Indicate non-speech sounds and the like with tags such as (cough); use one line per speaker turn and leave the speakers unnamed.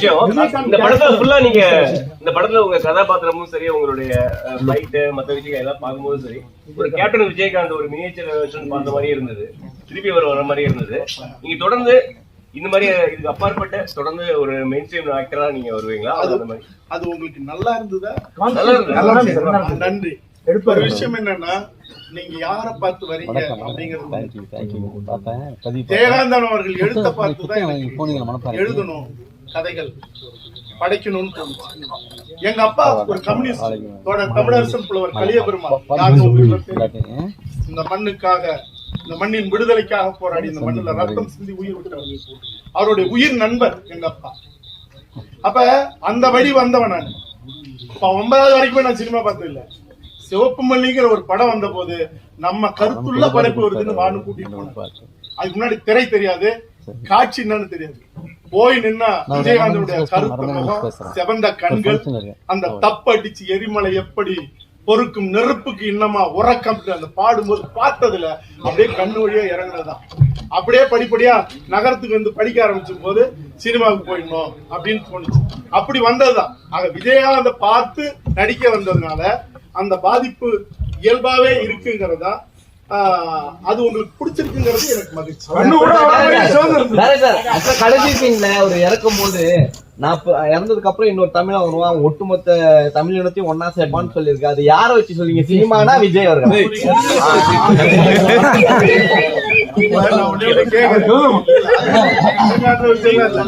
விஷயம். இந்த படத்துல ஃபுல்லா நீங்க இந்த படத்துல உங்க கதாபாத்திரமும் சரி உங்களுடைய ஃபைட் மத்த விஷயங்கள் எல்லாம் பார்க்கும்போது சரி ஒரு கேப்டன் விஜயகாந்த் ஒரு மினியேச்சர் வெர்ஷன் பார்த்த மாதிரியே இருந்தது. திருப்பி அவர் வர மாதிரியே இருந்தது. நீங்க தொடர்ந்து இந்த மாதிரி இதுக்கு அப்பாற்பட்ட தொடர்ந்து ஒரு மெயின் ஸ்ட்ரீம் ஆக்டரா நீங்க வருவீங்களா? அது மாதிரி.
அது உங்களுக்கு நல்லா இருந்ததா?
நல்லா இருந்தது.
நன்றி. ஒரு விஷயம் என்னன்னா நீங்க யார பார்த்து வரீங்க அப்படிங்கிறது ஜெயகாந்தன் அவர்கள் எழுத்த பார்த்து தான் எழுதணும். கதைகள் படைக்கணும்னு தோணுச்சு. எங்க அப்பா ஒரு கம்யூனிஸ்ட் தமிழரசன் புலவர் தெரியும். இந்த மண்ணுக்காக இந்த மண்ணின் விடுதலைக்காக போராடி இந்த மண்ணுல ரத்தம் சிந்தி உயிர் விட்டவர். அவருடைய உயிர் நண்பர் எங்க அப்பா. அப்ப அந்த வழி வந்தவன் நான். இப்ப ஒன்பதாவது வரைக்கும் நான் சினிமா பார்த்தது இல்ல சிவப்பு மல்லிங்கிற ஒரு படம் வந்த போது நம்ம கருத்துள்ள படைப்பு வருதுன்னு வானு கூட்டிட்டு போனேன். அதுக்கு முன்னாடி திரை தெரியாது காட்சி என்னன்னு தெரியாது. போய் நின்னா விஜயகாந்தனுடைய கருத்த முகம் செவந்த கண்கள் அந்த தப்படிச்சு எரிமலை எப்படி பொறுக்கும் நெருப்புக்கு இன்னமா உறக்கம் அந்த பாடும்போது பார்த்ததுல அப்படியே கண்ணு வழியா இறங்குனதுதான் அப்படியே படிப்படியா நகரத்துக்கு வந்து படிக்க ஆரம்பிச்சும் போது சினிமாவுக்கு போயிடணும் அப்படின்னு தோணுச்சு. அப்படி வந்ததுதான். ஆக விஜயகாந்த பார்த்து நடிக்க வந்ததுனால அந்த பாதிப்பு இயல்பாவே இருக்குங்கிறதா அது உங்களுக்கு பிடிச்சிருக்குங்கிறது எனக்கு மகிழ்ச்சி.
கடைசி சீன்ல ஒரு இறக்கும் போது நான் இறந்ததுக்கு அப்புறம் இன்னொரு தமிழ வருவான். ஒட்டுமொத்த தமிழ் இனத்தையும் ஒன்னா சேர்ப்பான்னு சொல்லியிருக்கு. அது யார வச்சு சொல்றீங்க? சினிமானா விஜய் அவர்கள்? (laughs) (laughs)